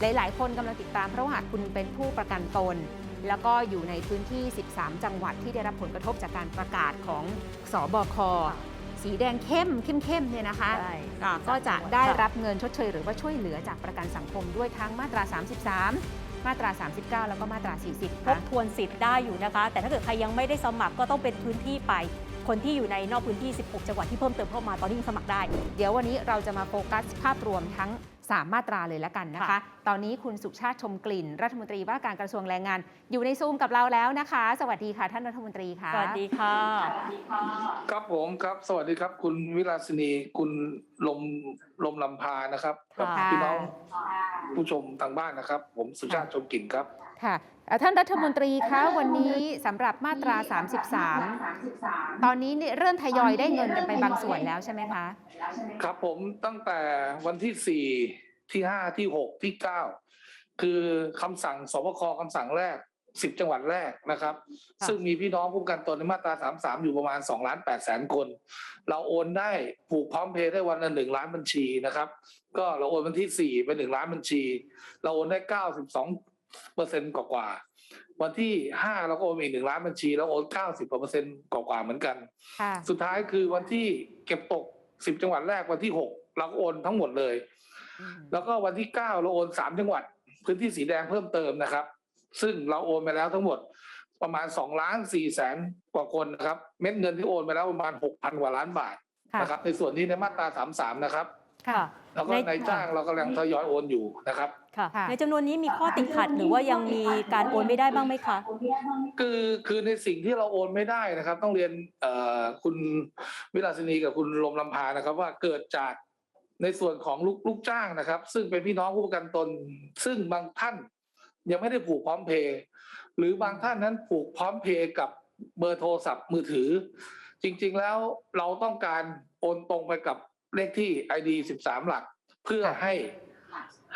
หลาย ๆ คนกำลังติดตามเพราะว่าหากคุณเป็นผู้ประกันตน แล้วก็อยู่ในพื้นที่ 13 จังหวัดที่ได้รับผลกระทบจากการประกาศของสบค สีแดงเข้มเข้มเข้มๆเนี่ยนะคะใช่อ่าก็จะได้ค่ะรับเงินชดเชย หรือว่าช่วยเหลือจากประกันสังคมด้วยทั้งมาตรา 33 มาตรา 39 แล้วก็มาตรา 40ทค่ะบทวนสิทธิ์ได้อยู่นะคะ แต่ถ้าเกิดใครยังไม่ได้สมัครก็ต้องเป็นพื้นที่ไป คนที่อยู่ในนอกพื้นที่ 16 จังหวัดที่เพิ่มเติมเข้ามาตอนนี้ยังสมัครได้ เดี๋ยววันนี้เราจะมาโฟกัสภาพรวมทั้ง 3 มาตราเลยละกันนะคะค่ะตอนนี้คุณสุชาติชมกลิ่น รัฐมนตรีว่าการกระทรวงแรงงาน อยู่ในซูมกับเราแล้วนะคะ สวัสดีค่ะท่านรัฐมนตรีค่ะ สวัสดีค่ะ ครับผมครับ สวัสดีครับ คุณวิลาสินีคุณลมลมลำพานะครับค่ะกับพี่น้องผู้ชมทางบ้านนะครับ ผมสุชาติชมกลิ่นครับค่ะเอ่อ ท่านรัฐมนตรีคะวันนี้สำหรับมาตรา 33 ตอนนี้เนี่ยเริ่มทยอยได้เงินกันไปบางส่วนแล้วใช่ไหมคะ ครับผมตั้งแต่วันที่สี่ที่ห้าที่หกที่เก้าคือคำสั่งสบคคำสั่งแรกสิบจังหวัดแรกนะครับค่ะซึ่งมีพี่น้องผู้ประกันตนในมาตราสามสามอยู่ประมาณสองล้านแปดแสนคน เราโอนได้ผูกพร้อมเพย์ได้วันละหนึ่งล้านบัญชีนะครับ ก็เราโอนวันที่สี่ไปหนึ่งล้านบัญชี เราโอนได้เก้าสิบสอง เปอร์เซ็นต์กว่าๆวันที่ห้าเราก็โอนอีกหนึ่งล้านบัญชีเราโอนเก้าสิบเปอร์เซ็นต์กว่าๆเหมือนกันค่ะสุดท้ายคือวันที่เก็บตกสิบจังหวัดแรกวันที่หกเราก็โอนทั้งหมดเลยอืมแล้วก็วันที่เก้าเราโอนสามจังหวัด พื้นที่สีแดงเพิ่มเติมนะครับ ซึ่งเราโอนไปแล้วทั้งหมดประมาณสองล้านสี่แสนกว่าคนนะครับ เม็ดเงินที่โอนไปแล้วประมาณหกพันกว่าล้านบาทค่ะนะครับ ในส่วนนี้ในมาตราสามสามนะครับ ค่ะแล้วก็นายจ้างเรากำลังทยอยโอนอยู่นะครับค่ะค่ะ ในจำนวนนี้มีข้อติดขัดหรือว่ายังมีการโอนไม่ได้บ้างไหมคะคือคือในสิ่งที่เราโอนไม่ได้นะครับ ต้องเรียนเอ่อคุณวิลาสินีกับคุณลมลำพานะครับ ว่าเกิดจากในส่วนของลูกลูกจ้างนะครับ ซึ่งเป็นพี่น้องผู้ประกันตน ซึ่งบางท่านยังไม่ได้ผูกพร้อมเพย์หรือบางท่านนั้นผูกพร้อมเพย์กับเบอร์โทรศัพท์มือถือ จริง ๆแล้วเราต้องการโอนตรงไปกับ เลขที่ ID 13 หลัก เพื่อให้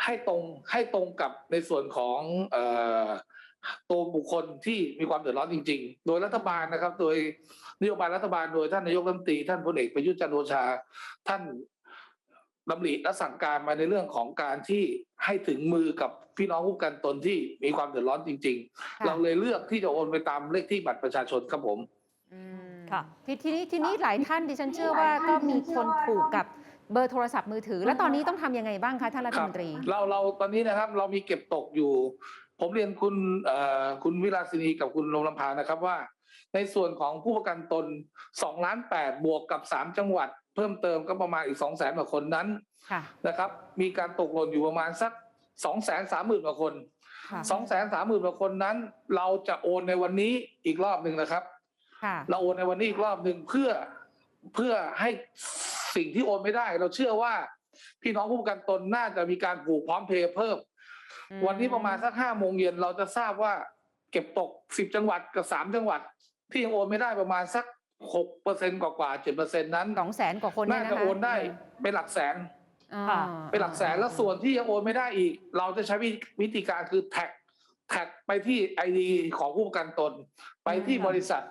ให้ตรงให้ตรงกับในส่วนของออตัวบุคคลที่มีความเดือดร้อนจริง ๆ โดยรัฐบาลนะครับ โดยนโยบายรัฐบาลโดยท่านนายกรัฐมนตรีท่านพลเอกประยุทธ์จันโอชา ท่านดำริและสั่งการมาในเรื่องของการที่ให้ถึงมือกับพี่น้องผู้กันตนที่มีความเดือดร้อนจริง ๆ เราเลยเลือกที่จะโอนไปตามเลขที่บัตรประชาชนครับผม อืม ค่ะทีทีนี้ทีนี้หลายท่านดิฉันเชื่อว่าก็มีคนผูกกับเบอร์โทรศัพท์มือถือ แล้วตอนนี้ต้องทำยังไงบ้างคะท่านรัฐมนตรีเราเราตอนนี้นะครับเรามีเก็บตกอยู่ ผมเรียนคุณเอ่อคุณวิลาสินีกับคุณลมลำพานะครับว่า ในส่วนของผู้ประกันตน2ล้าน8บวกกับ 3 จังหวัด เพิ่มเติมก็ประมาณอีก2 0 0แสนกว่าคนนั้นค่ะนะครับ มีการตกหล่นอยู่ประมาณสัก2 3 0 0 0 0กว่าคน ค่ะ 2 3 0 0 0 0กว่าคนนั้น เราจะโอนในวันนี้อีกรอบหนึ่งนะครับค่ะ เราโอนในวันนี้อีกรอบหนึ่งเพื่อเพื่อให้สิ่งที่โอนไม่ได้ เราเชื่อว่า พี่น้องผู้ประกันตนน่าจะมีการผูกพร้อมเพย์เพิ่มอืมวันนี้ประมาณสักห้าโมงเย็นเราจะทราบว่า เก็บตกสิบจังหวัดกับสามจังหวัด ที่ยังโอนไม่ได้ประมาณสักหกเปอร์เซ็นกว่าๆเจ็ดเปอร์เซ็นนั้นสองแสนกว่าคนน่าเนี่ยจะนะคะโอนได้เป็นหลักแสนอ่าค่ะเป็นหลักแสนแล้วส่วนที่ยังโอนไม่ได้อีก เราจะใช้วิธีการคือแท็ก แท็กไปที่ไอดีของผู้ประกันตน ไปที่บริษัท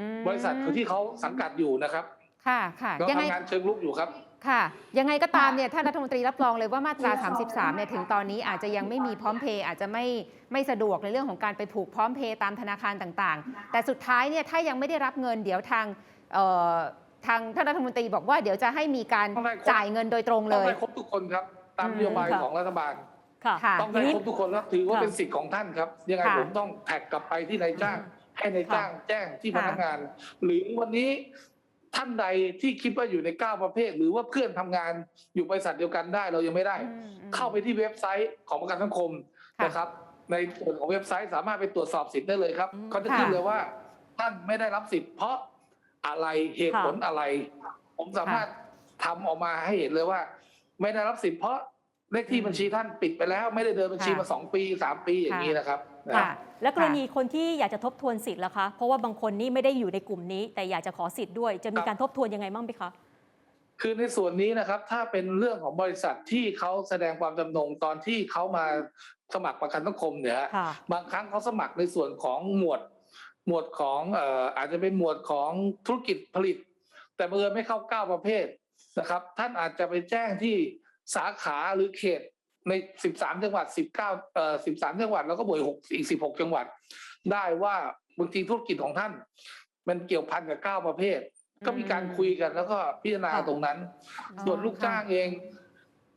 อืมบริษัทที่เขาสังกัดอยู่นะครับค่ะค่ะเรายังไง ทำงานเชิงลุกอยู่ครับ ค่ะ ยังไงก็ตามเนี่ยท่านรัฐมนตรีรับรองเลยว่ามาตรา 33 เนี่ยถึงตอนนี้อาจจะยังไม่มีพร้อมเพย์อาจจะไม่ไม่สะดวกในเรื่องของการไปผูกพร้อมเพย์ตามธนาคารต่างๆ แต่สุดท้ายเนี่ยถ้ายังไม่ได้รับเงินเดี๋ยวทางเอ่อทางท่านรัฐมนตรีบอกว่าเดี๋ยวจะให้มีการต้องได้ครบ จ่ายเงินโดยตรงเลต้องยได้ครบทุกคนครับ ตามนโยบายค่ะ ของรัฐบาล ค่ะค่ะ ต้องได้ครบทุกคนแล้วถือว่าค่ะเป็นสิทธิ์ของท่านครับ ยังไงค่ะผมต้องแท็กกลับไปที่นายจ้าง ให้นายค่ะจ้างแจ้งที่พค่ะ นักงาน หรือวันนี้ท่านใดที่คิดว่าอยู่ในเก้าประเภท หรือว่าเพื่อนทำงานอยู่บริษัทเดียวกันได้เรายังไม่ได้ อืมอืม เข้าไปที่เว็บไซต์ของประกันสังคมค่ะนะครับ ในส่วนของเว็บไซต์สามารถไปตรวจสอบสิทธิ์ได้เลยครับอืมเขาจะขึ้นเลยว่าท่านไม่ได้รับสิทธิ์เพราะอะไรเหตุผลอะไร ผมสามารถทำออกมาให้เห็นเลยว่า ไม่ได้รับสิทธิ์เพราะ เลขที่บัญชีท่านปิดไปแล้ว ไม่ได้เดินบัญชีค่ะมาสองปีสามปีอย่างนี้นะครับนะค่ะแล้วกรณีคนที่อยากจะทบทวนสิทธิ์ล่ะคะ เพราะว่าบางคนนี่ไม่ได้อยู่ในกลุ่มนี้ แต่อยากจะขอสิทธิ์ด้วย จะมีการทบทวนยังไงบ้างไหมคะคือในส่วนนี้นะครับถ้าเป็นเรื่องของบริษัทที่เขาแสดงความจำนงตอนที่เขามาสมัครประกันสังคมเนี่ยฮะค่ะบางครั้งเขาสมัครในส่วนของหมวดหมวดของเอ่ออาจจะเป็นหมวดของธุรกิจผลิต แต่เมื่อญไม่เข้าเก้าประเภทนะครับ ท่านอาจจะไปแจ้งที่ สาขาหรือเขตใน 13 จังหวัด 19 เอ่อ 13 จังหวัด แล้วก็บวกหกอีก 16 จังหวัด ได้ว่าบางทีธุรกิจของท่าน มันเกี่ยวพันกับ 9 ประเภท ก็มีการคุยกันแล้วก็พิจารณาค่ะตรงนั้นอ๋อส่วนลูกจ้างเอง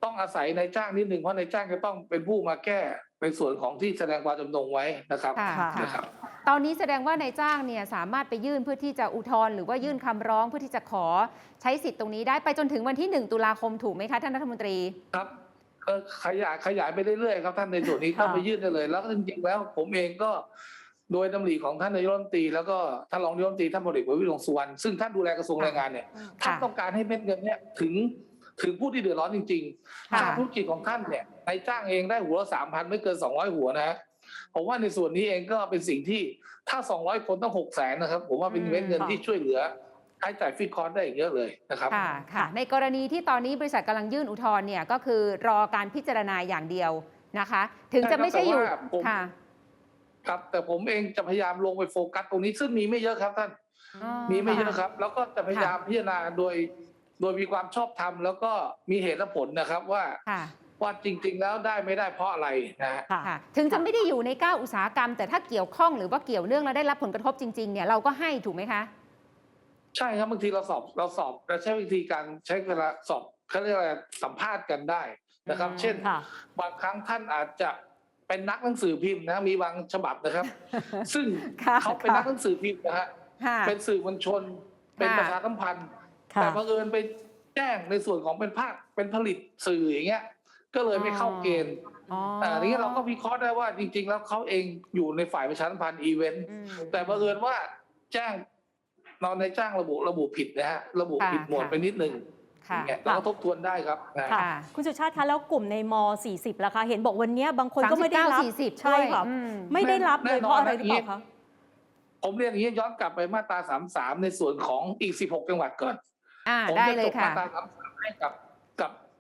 ต้องอาศัยในายจ้างนิดหนึ่งเพราะในายจ้างจะต้องเป็นผู้มาแก้ในส่วนของที่แสดงความจำนงไว้นะครับค่ะค่ะนะคค่ะรับ ตอนนี้แสดงว่านายจ้างเนี่ยสามารถไปยื่นเพื่อที่จะอุทธรณ์หรือว่ายื่นคำร้องเพื่อที่จะขอใช้สิทธิ์ตรงนี้ได้ไปจนถึงวันที่ 1 ตุลาคมถูกไหมคะท่านรัฐมนตรี ครับเอ่อขยายขยายไปเรื่อยๆครับท่านในส่วนนี้ค่ะก็ไปยื่นได้เลย แล้วก็จริงๆแล้วผมเองก็โดยดำริของท่านนายกรัฐมนตรีแล้วก็ท่านรองนายกรัฐมนตรีท่านพลเอกประวิตรวงษ์สุวรรณซึ่งท่านดูแลกระทรวงแรงงานเนี่ยท่านต้องการให้เม็ดเงินเนี่ยถึงถึงผู้ที่เดือดร้อนจริงๆค่ะถ้าธุรกิจของท่านเนี่ยนายจ้างเองได้หัวละสามพันไม่เกินสองร้อยหัวนะฮะ ผมว่าในส่วนนี้เองก็เป็นสิ่งที่ถ้าสองร้อยคนต้องหกแสนนะครับ ผมว่าเป็นเม็ดเงินที่ช่วยเหลือใช้จ่ายฟิตคอร์สได้อีกเยอะเลยนะครับค่ะค่ะ ในกรณีที่ตอนนี้บริษัทกำลังยื่นอุทธรณ์เนี่ยก็คือรอการพิจารณาอย่างเดียวนะคะ ถึงจะไม่ใช่อยู่ใช่ครับแต่ว่าผมค่ะครับแต่ผมเองจะพยายามลงไปโฟกัสตรงนี้ซึ่งมีไม่เยอะครับท่านอ๋อมีไม่เยอะค่ะครับ แล้วก็จะพยายามพิจารณาโดย โดยมีความชอบธรรมแล้วก็มีเหตุและผลนะครับว่าค่ะ ว่าจริง ๆ แล้วได้ไม่ได้เพราะอะไรนะฮะค่ะค่ะถึงจะไม่ได้อยู่ในก้าอุตสาหกรรม แต่ถ้าเกี่ยวข้องหรือว่าเกี่ยวเนื่องแล้วได้รับผลกระทบจริงๆเนี่ยเราก็ให้ถูกไหมคะ ใช่ครับบางทีเราสอบเราสอบเราใช้วิธีการใช้เวลาสอบเขาเรียกอะไรสัมภาษณ์กันได้นะครับอืมเช่นค่ะบางครั้งท่านอาจจะเป็นนักหนังสือพิมพ์นะมีบางฉบับนะครับ ซึ่งค่ะเขาเป็นนักหนังสือพิมพ์นะฮะค่ะเป็นสื่อมวลชน เป็นค่ะประชาสัมพันธ์ค่ะแต่บังเอิญไปแจ้งในส่วนของเป็นภาคเป็นผลิตสื่ออย่างเงี้ย ก็เลยไม่เข้าเกณฑ์อ๋ออ่าทีนี้เราก็วิเคราะห์ได้ว่าจริง ๆ แล้วเขาเองอยู่ในฝ่ายประชาสัมพันธ์อีเวนต์อืมแต่บังเอิญว่าแจ้งนอนในจ้างระบุระบุผิดนะฮะระบุค่ะผิดหมวดค่ะไปนิดนึงค่ะอย่างเงี้ยเราก็ทบทวนได้ครับนะค่ะค่ะคุณสุชาติคะแล้วกลุ่มในม 40ล่ะคะ เห็นบอกวันเนี้ยบางคนก็ไม่ได้รับ39 40ใช่ค่ะด้วยอืมไม่ได้รับเลยแน่นอนเพราะอะไรหนะรือเปล่าคะผมเรียนอย่างนี้ย้อนกลับไปมาตรา 33 ในส่วนของอีก 16 จังหวัดก่อนอ่าผมได้จะเลจยบค่ะมาตรา 33 ให้กับกับ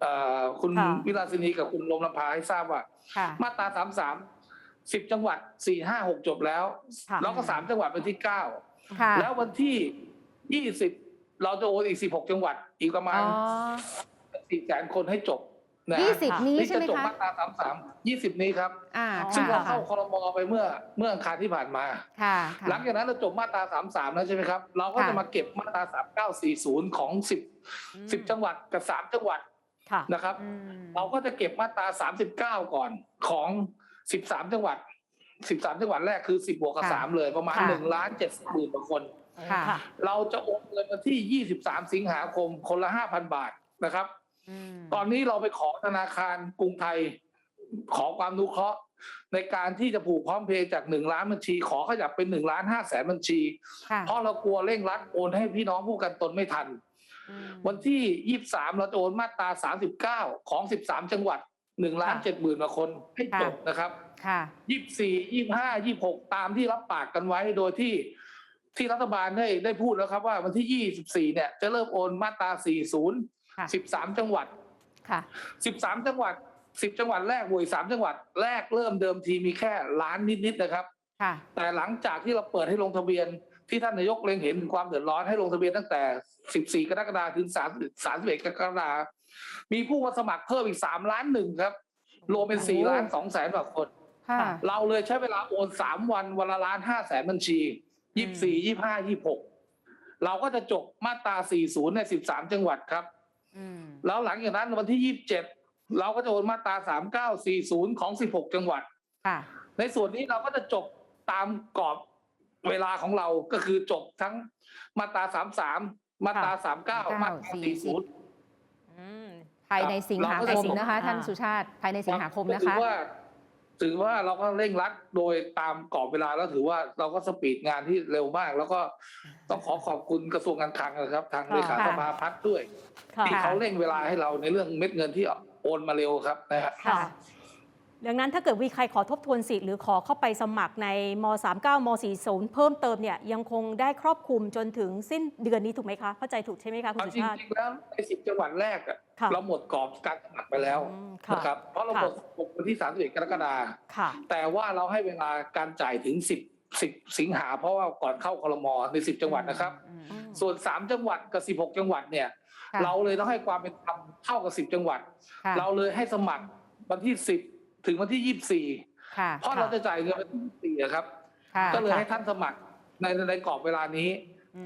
เอ่อคุณค่ะ วิลาสินีกับคุณลมลำพาให้ทราบว่า ค่ะ มาตรา33 10จังหวัด4 5 6จบแล้ว ค่ะ แล้วก็3จังหวัดเป็นที่ค่ะ9แล้ววันที่20เราจะโอนอีก16จังหวัด อีกประมาอ๋ณอ4แสนคนให้จบนะยี่สิบค่ะนี้นี่ใช่จะไหมจบคะมาตรา33 20นี้ครับ อ่าอ๋อซึ่งเราค่ะเข้าคอรมอไปเมื่อเมื่ออังคารที่ผ่านมา ค่ะค่ะ หลังจากนั้นเราจบมาตรา 33 แล้วใช่ไหมครับ เราก็ค่ะ จะมาเก็บมาตรา 3940 ของอืม10 10 จังหวัดกับ 3 จังหวัดค่ะ นะครับอืมเราก็จะเก็บมาตรา39ก่อนของ13จังหวัด13จังหวัดแรกคือ10บวกกับค่ะ3เลยประมาณค่ะ1ล้าน7หมื่นกว่าคนค่ะค่ะเราจะโอนเงินวันที่23สิงหาคมคนละ5,000บาทนะครับอืมตอนนี้เราไปขอธนาคารกรุงไทย ขอความนุเคราะห์ในการที่จะผูกพร้อมเพย์จาก1ล้านบัญชี ขอขยับเป็น1ล้าน5แสนบัญชีค่ะเพราะเรากลัวเร่งรัดโอนให้พี่น้องผู้กันตนไม่ทันอืม วันที่23เราจะโอนมาตรา39ของ13จังหวัด1ล้านค่ะ7หมื่นกว่าคนให้จบนะครับค่ะ24 25 26ตามที่รับปากกันไว้โดยที่ที่รัฐบาลได้ได้พูดแล้วครับว่าวันที่24เนี่ยจะเริ่มโอนมาตรา40ค่ะ13จังหวัดค่ะ13จังหวัด10จังหวัดแรกบวกอีก3จังหวัดแรกเริ่มเดิมทีมีแค่ล้านนิดๆนะครับค่ะแต่หลังจากที่เราเปิดให้ลงทะเบียน ที่ท่านนายกเล็งเห็นถึงความเดือดร้อนให้ลงทะเบียนตั้งแต่ 14 กรกฎาคมถึง 3 31 กรกฎาคมมีผู้มาสมัครเพิ่มอีก 3 ล้านหนึ่งครับ รวมเป็น 4 ล้าน2แสนกว่าคนค่ะเราเลยใช้เวลาโอน 3 วัน วันละล้าน5แสนบัญชี 24 25 26 เราก็จะจบมาตรา 40 ใน 13 จังหวัดครับอืมแล้วหลังจากนั้นวันที่ 27 เราก็จะโอนมาตรา 3940 ของ 16 จังหวัดค่ะในส่วนนี้เราก็จะจบตามกรอบ เวลาของเราก็คือจบทั้งมาตรา33มาตรา39มาตรา40อืมภายในสิงหาคมนะคะเราก็จะท่านสุชาติภายในสิงหาคมนะถืคะอว่าถือว่าเราก็เร่งรัดโดยตามกรอบเวลาแล้วถือว่าเราก็สปีดงานที่เร็วมาก แล้วก็ต้องขอขอบคุณกระทรวงการคลังนะครับ ทางเลขาค่ะสภาพัฒน์ด้วยค่ะที่เขาเร่งเวลาให้เราในเรื่องเม็ดเงินที่โอนมาเร็วครับนะฮะค่ะ ดังนั้นถ้าเกิดมีใครขอทบทวนสิทธิ์หรือขอเข้าไปสมัครในม 39ม40 เพิ่มเติมเนี่ยยังคงได้ครอบคลุมจนถึงสิ้นเดือนนี้ถูกไหมคะเข้าใจถูกใช่ไหมคะคุณเอาสุจริชาติงๆแล้วในสิบจังหวัดแรกอะค่ะเราหมดกรอบการสมัครไปแล้วอืมค่ะนะครับเพราะเราหมดวันที่31กรกฎาคมค่ะแต่ว่าเราให้เวลาการจ่ายถึง 10 10สิงหาเพราะว่าก่อนเข้าคลมใน10จังหวัดนะครับอืมอืมส่วน3จังหวัดกับ16จังหวัดเนี่ยค่ะเราเลยต้องให้ความเป็นธรรมเท่ากับ10จังหวัดค่ะเราเลยให้สมัครวันที่สิบ ถึงวันที่ยี่สิบสี่ค่ะเพราะเราจะจ่ายเงินวันที่ยี่สิบสี่ครับ ค่ะก็เลยค่ะให้ท่านสมัครในในกรอบเวลานี้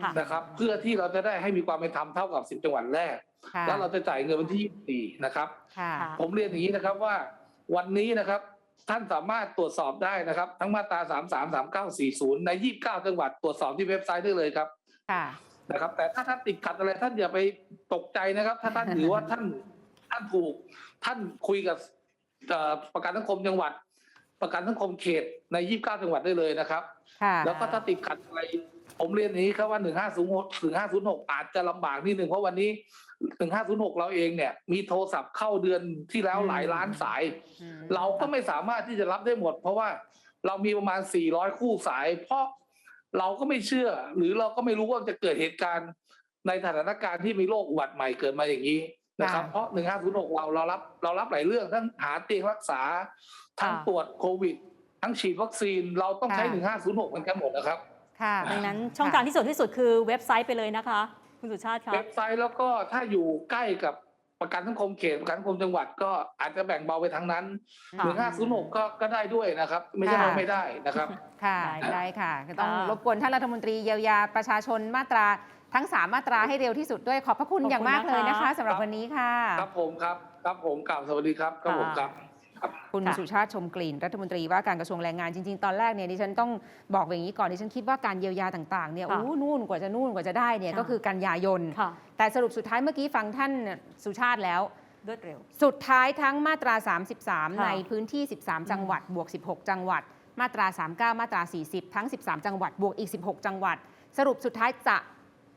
ค่ะนะครับ เพื่อที่เราจะได้ให้มีความเป็นธรรมเท่ากับสิบจังหวัดแรก ค่ะแล้วเราจะจ่ายเงินวันที่ยี่สิบสี่นะครับค่ะค่ะ ผมเรียนอย่างนี้นะครับว่าวันนี้นะครับ ท่านสามารถตรวจสอบได้นะครับ ทั้งมาตรา3 3 3 9 4 0 ใน 29 จังหวัดตรวจสอบที่เว็บไซต์ได้เลยครับค่ะ นะครับ แต่ถ้าท่านติดขัดอะไรท่านอย่าไปตกใจนะครับ ถ้าท่านถือว่าท่านท่านถูกท่านคุยกับเอ่อ ประกันสังคมจังหวัด ประกันสังคมเขตใน 29 จังหวัดได้เลยนะครับค่ะแล้วก็ถ้าติดขัดอะไร ผมเรียนอย่างนี้ครับว่า 1506ถึง506 อาจจะลำบากนิดหนึ่งเพราะวันนี้ 1506 เราเองเนี่ย มีโทรศัพท์เข้าเดือนที่แล้วหลายล้านสายอืมเราก็ไม่สามารถที่จะรับได้หมด เพราะว่าเรามีประมาณ 400 คู่สาย เพราะเราก็ไม่เชื่อ หรือเราก็ไม่รู้ว่าจะเกิดเหตุการณ์ในสถานการณ์ที่มีโรคอุบัติใหม่เกิดมาอย่างนี้ นะครับเพราะ1506เราเรารับเรารับหลายเรื่องทั้งหาเตียงรักษาทั้งค่ะตรวจโควิด ทั้งฉีดวัคซีนเราต้องใช้1506เหมือนกันหมดนะครับ ค่ะดังนั้นช่องทางที่สุดที่สุดคือเว็บไซต์ไปเลยนะคะ คุณสุชาติคะเว็บไซต์แล้วก็ถ้าอยู่ใกล้กับประกันสังคมเขตประกันสังคมจังหวัดก็อาจจะแบ่งเบาไปทางนั้นค่ะหนึ่งห้าศูนย์หกก็ก็ได้ด้วยนะครับ ไม่ใช่ค่ะว่าไม่ได้นะครับ ค่ะได้ได้ค่ะ ก็ต้องค่ะรบกวนท่านรัฐมนตรีเยียวยาประชาชนมาตรา ทั้ง 3 มาตราให้เร็วที่สุดด้วยขอบพระคุณขอบคุณอย่างมากเลยนะนะคะคะสำหรับวันนี้ค่ะ ครับผมครับครับผมกล่าวสวัสดีครับครับผมครับ คุณค่ะ สุชาติชมกลิ่นรัฐมนตรีว่าการกระทรวงแรงงานจริง ๆ ตอนแรกเนี่ยดิฉันต้องบอกอย่างนี้ก่อนดิฉันคิดว่าการเยียวยาต่างๆเนี่ยค่ะอู้นู่นกว่าจะนู่นกว่าจะได้เนี่ยค่ะ ก็คือกันยายน ค่ะแต่สรุปสุดท้ายเมื่อกี้ฟังท่านสุชาติแล้ว รวดเร็ว สุดท้ายทั้งมาตรา 33 ค่ะในพื้นที่ 13 จังหวัด บวก 16 จังหวัด มาตรา 39 มาตรา 40 ทั้ง 13 จังหวัด บวกอีก 16 จังหวัด สรุปสุดท้ายจะ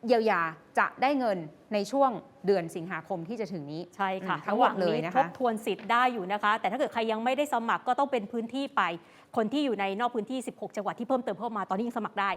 เยียวยาจะได้เงินในช่วงเดือนสิงหาคมที่จะถึงนี้ใช่ค่ะอืมทั้งหมดเลยนะคะรหว่างทบทวนสิทธิ์ได้อยู่นะคะ แต่ถ้าเกิดใครยังไม่ได้สมัครก็ต้องเป็นพื้นที่ไป คนที่อยู่ในนอกพื้นที่ 16 จังหวัดที่เพิ่มเติมเข้ามาตอนนี้ยังสมัครได้